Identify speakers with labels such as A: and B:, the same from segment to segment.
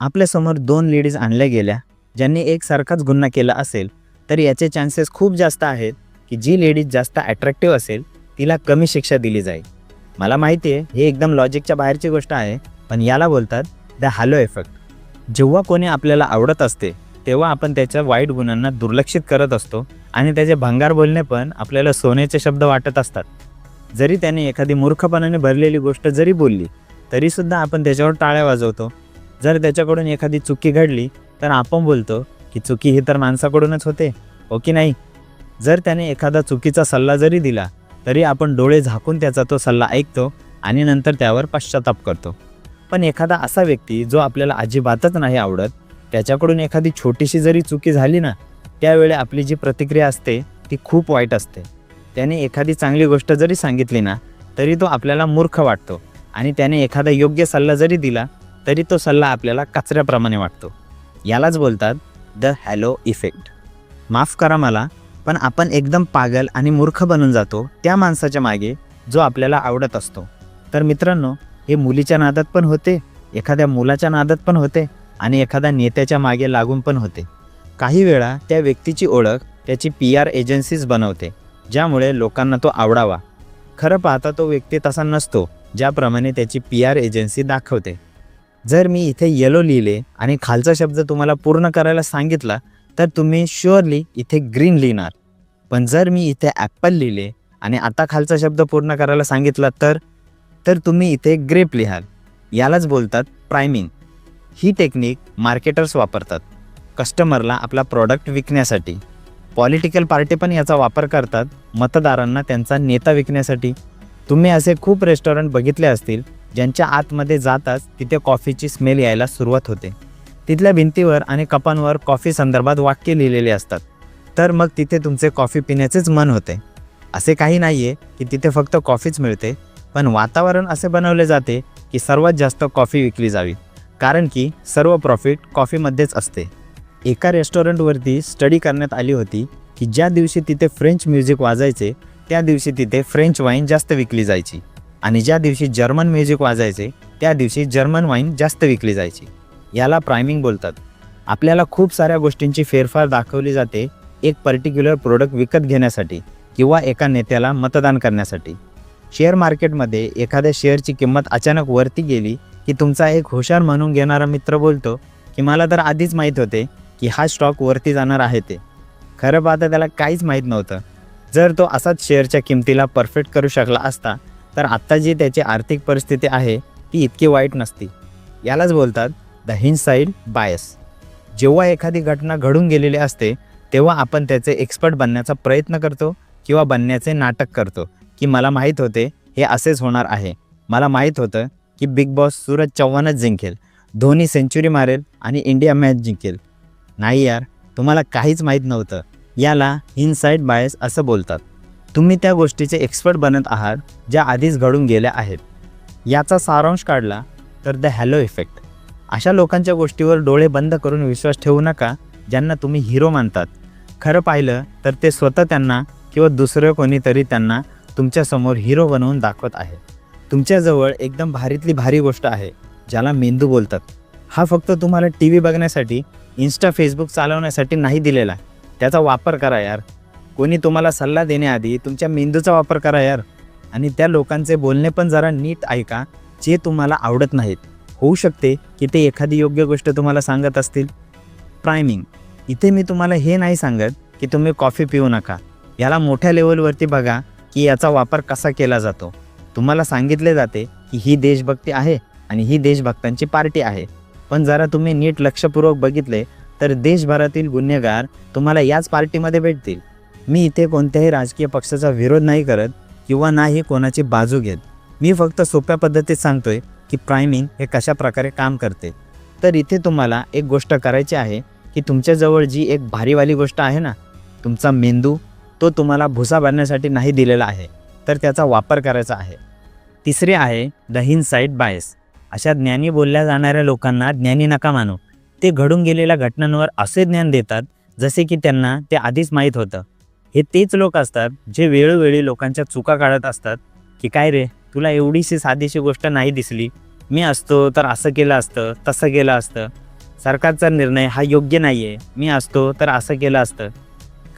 A: आपल्यासमोर दोन लेडीज आणल्या गेल्या ज्यांनी एकसारखाच गुन्हा केला असेल तर याचे चान्सेस खूप जास्त आहेत की जी लेडीज जास्त ॲट्रॅक्टिव्ह असेल तिला कमी शिक्षा दिली जाईल. मला माहिती आहे हे एकदम लॉजिकच्या बाहेरची गोष्ट आहे पण याला बोलतात द हॅलो इफेक्ट जेव्हा कोणी आपल्याला आवडत असते तेव्हा आपण त्याच्या वाईट गुणांना दुर्लक्षित करत असतो आणि त्याचे भंगार बोलणे पण आपल्याला सोन्याचे शब्द वाटत असतात. जरी त्याने एखादी मूर्खपणाने भरलेली गोष्ट जरी बोलली तरीसुद्धा आपण त्याच्यावर टाळ्या वाजवतो. जर त्याच्याकडून एखादी चुकी घडली तर आपण बोलतो की चुकी ही तर माणसाकडूनच होते हो की नाही? जर त्याने एखादा चुकीचा सल्ला जरी दिला तरी आपण डोळे झाकून त्याचा तो सल्ला ऐकतो आणि नंतर त्यावर पश्चाताप करतो. पण एखादा असा व्यक्ती जो आपल्याला अजिबातच नाही आवडत त्याच्याकडून एखादी छोटीशी जरी चुकी झाली ना त्यावेळी आपली जी प्रतिक्रिया असते ती खूप वाईट असते. त्याने एखादी चांगली गोष्ट जरी सांगितली ना तरी तो आपल्याला मूर्ख वाटतो आणि त्याने एखादा योग्य सल्ला जरी दिला तरी तो सल्ला आपल्याला कचऱ्याप्रमाणे वाटतो. यालाच बोलतात द हॅलो इफेक्ट माफ करा मला पण आपण एकदम पागल आणि मूर्ख बनून जातो त्या माणसाच्या मागे जो आपल्याला आवडत असतो. तर मित्रांनो हे मुलीच्या नादात पण होते एखाद्या मुलाच्या नादात पण होते आणि एखाद्या नेत्याच्या मागे लागून पण होते. काही वेळा त्या व्यक्तीची ओळख त्याची पी आर एजन्सीज बनवते ज्यामुळे लोकांना तो आवडावा. खरं पाहता तो व्यक्ती तसा नसतो ज्याप्रमाणे त्याची पी आर एजन्सी दाखवते. जर मी इथे येलो लिहिले आणि खालचा शब्द तुम्हाला पूर्ण करायला सांगितला तर तुम्ही शुअरली इथे ग्रीन लिहिणार. पण जर मी इथे ॲपल लिहिले आणि आता खालचा शब्द पूर्ण करायला सांगितला तर? तर तुम्ही इथे ग्रेप लिहाल. यालाच बोलतात प्रायमिंग ही टेक्निक मार्केटर्स वापरतात. कस्टमरला आपला प्रॉडक्ट विकण्यासाठी. पॉलिटिकल पार्टी पण याचा वापर करतात मतदारांना त्यांचा नेता विकण्यासाठी. तुम्ही असे खूप रेस्टॉरंट बघितले असतील ज्यांच्या आतमध्ये जाताच तिथे कॉफीची स्मेल यायला सुरुवात होते. तिथल्या भिंतीवर आणि कपांवर कॉफी संदर्भात वाक्य लिहिलेले असतात. तर मग तिथे तुमचे कॉफी पिण्याचेच मन होते. असे काही नाही आहे की तिथे फक्त कॉफीच मिळते. पण वातावरण असे बनवले जाते की सर्वात जास्त कॉफी विकली जावी. कारण की सर्व प्रॉफिट कॉफीमध्येच असते. एका रेस्टॉरंटवरती स्टडी करण्यात आली होती की ज्या दिवशी तिथे फ्रेंच म्युझिक वाजायचे त्या दिवशी तिथे फ्रेंच वाईन जास्त विकली जायची. आणि ज्या दिवशी जर्मन म्युझिक वाजायचे त्या दिवशी जर्मन वाईन जास्त विकली जायची. याला प्रायमिंग बोलतात. आपल्याला खूप साऱ्या गोष्टींची फेरफार दाखवली जाते एक पर्टिक्युलर प्रोडक्ट विकत घेण्यासाठी किंवा एका नेत्याला मतदान करण्यासाठी. शेअर मार्केटमध्ये एखाद्या शेअरची किंमत अचानक वरती गेली की तुमचा एक हुशार म्हणून घेणारा मित्र बोलतो की मला तर आधीच माहीत होते की हा स्टॉक वरती जाणार आहे ते. खरं पाहता त्याला काहीच माहीत नव्हतं. जर तो असाच शेअरच्या किमतीला परफेक्ट करू शकला असता तर आत्ता जी त्याची आर्थिक परिस्थिती आहे ती इतकी वाईट नसती. यालाच बोलतात द हिनसाईड बायस. जेव्हा एखादी घटना घडून गेलेली असते तेव्हा आपण त्याचे एक्सपर्ट बनण्याचा प्रयत्न करतो किंवा बनण्याचे नाटक करतो की मला माहीत होते हे असेच होणार आहे. मला माहीत होतं की बिग बॉस सूरज चव्हाणच जिंकेल धोनी सेंचुरी मारेल आणि इंडिया मॅच जिंकेल. नाही यार तुम्हाला काहीच माहीत नव्हतं. याला हिनसाईड बायस असं बोलतात. तुम्ही त्या गोष्टीचे एक्सपर्ट बनत आहात ज्या आधीच घडून गेल्या आहेत. याचा सारांश काढला तर द हॅलो इफेक्ट अशा लोकांच्या गोष्टीवर डोळे बंद करून विश्वास ठेवू नका ज्यांना तुम्ही हिरो मानतात. खरं पाहिलं तर ते स्वतः त्यांना किंवा दुसरं कोणीतरी त्यांना तुमच्यासमोर हिरो बनवून दाखवत आहे. तुमच्याजवळ एकदम भारीतली भारी गोष्ट आहे ज्याला मेंदू बोलतात. हा फक्त तुम्हाला टी व्ही बघण्यासाठी इन्स्टा फेसबुक चालवण्यासाठी नाही दिलेला. त्याचा वापर करा यार. कोणी तुम्हाला सल्ला देण्याआधी तुमच्या मेंदूचा वापर करा यार. आणि त्या लोकांचे बोलणे पण जरा नीट ऐका जे तुम्हाला आवडत नाहीत. होऊ शकते की ते एखादी योग्य गोष्ट तुम्हाला सांगत असतील. प्रायमिंग इथे मी तुम्हाला हे नाही सांगत की तुम्ही कॉफी पिऊ नका. याला मोठ्या लेवलवरती बघा की याचा वापर कसा केला जातो. तुम्हाला सांगितले जाते की ही देशभक्ती आहे आणि ही देशभक्तांची पार्टी आहे. पण जरा तुम्ही नीट लक्षपूर्वक बघितले तर देशभरातील गुन्हेगार तुम्हाला याच पार्टीमध्ये भेटतील. मी इथे कोणत्याही राजकीय पक्षाचा विरोध नाही करत किंवा नाही कोणाची बाजू घेत. मी फक्त सोप्या पद्धतीत सांगतोय की प्रायमिंग हे कशा प्रकारे काम करते. तर इथे तुम्हाला एक गोष्ट करायची आहे की तुमच्याजवळ जी एक भारीवाली गोष्ट आहे ना तुमचा मेंदू तो तुम्हाला भुसा बांधण्यासाठी नाही दिलेला आहे तर त्याचा वापर करायचा आहे. तिसरे आहे द हिन साईड बायस. अशा ज्ञानी बोलल्या जाणाऱ्या लोकांना ज्ञानी नका मानू. ते घडून गेलेल्या घटनांवर असे ज्ञान देतात जसे की त्यांना ते आधीच माहीत होतं. हे तेच लोक असतात जे वेळोवेळी लोकांच्या चुका काढत असतात की काय रे तुला एवढीशी साधीशी गोष्ट नाही दिसली. मी असतो तर असं केलं असतं तसं केलं असतं. सरकारचा निर्णय हा योग्य नाही आहे मी असतो तर असं केलं असतं.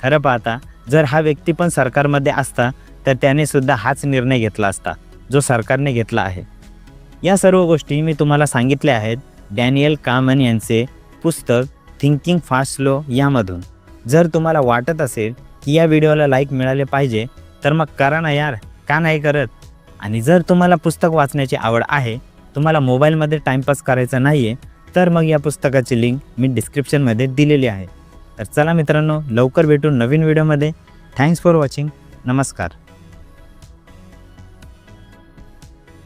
A: खरं पाहता जर हा व्यक्ती पण सरकारमध्ये असता तर त्याने सुद्धा हाच निर्णय घेतला असता जो सरकारने घेतला आहे. या सर्व गोष्टी मी तुम्हाला सांगितल्या आहेत डॅनियल कामन यांचे पुस्तक थिंकिंग फास्ट स्लो यामधून. जर तुम्हाला वाटत असेल की या व्हिडिओला लाईक मिळाले पाहिजे तर मग करा ना यार का नाही करत? आणि जर तुम्हाला पुस्तक वाचण्याची आवड आहे तुम्हाला मोबाईलमध्ये टाईमपास करायचा नाही आहे तर मग या पुस्तकाची लिंक मी डिस्क्रिप्शनमध्ये दिलेली आहे. तर चला मित्रांनो लवकर भेटू नवीन व्हिडिओमध्ये. थँक्स फॉर वॉचिंग नमस्कार.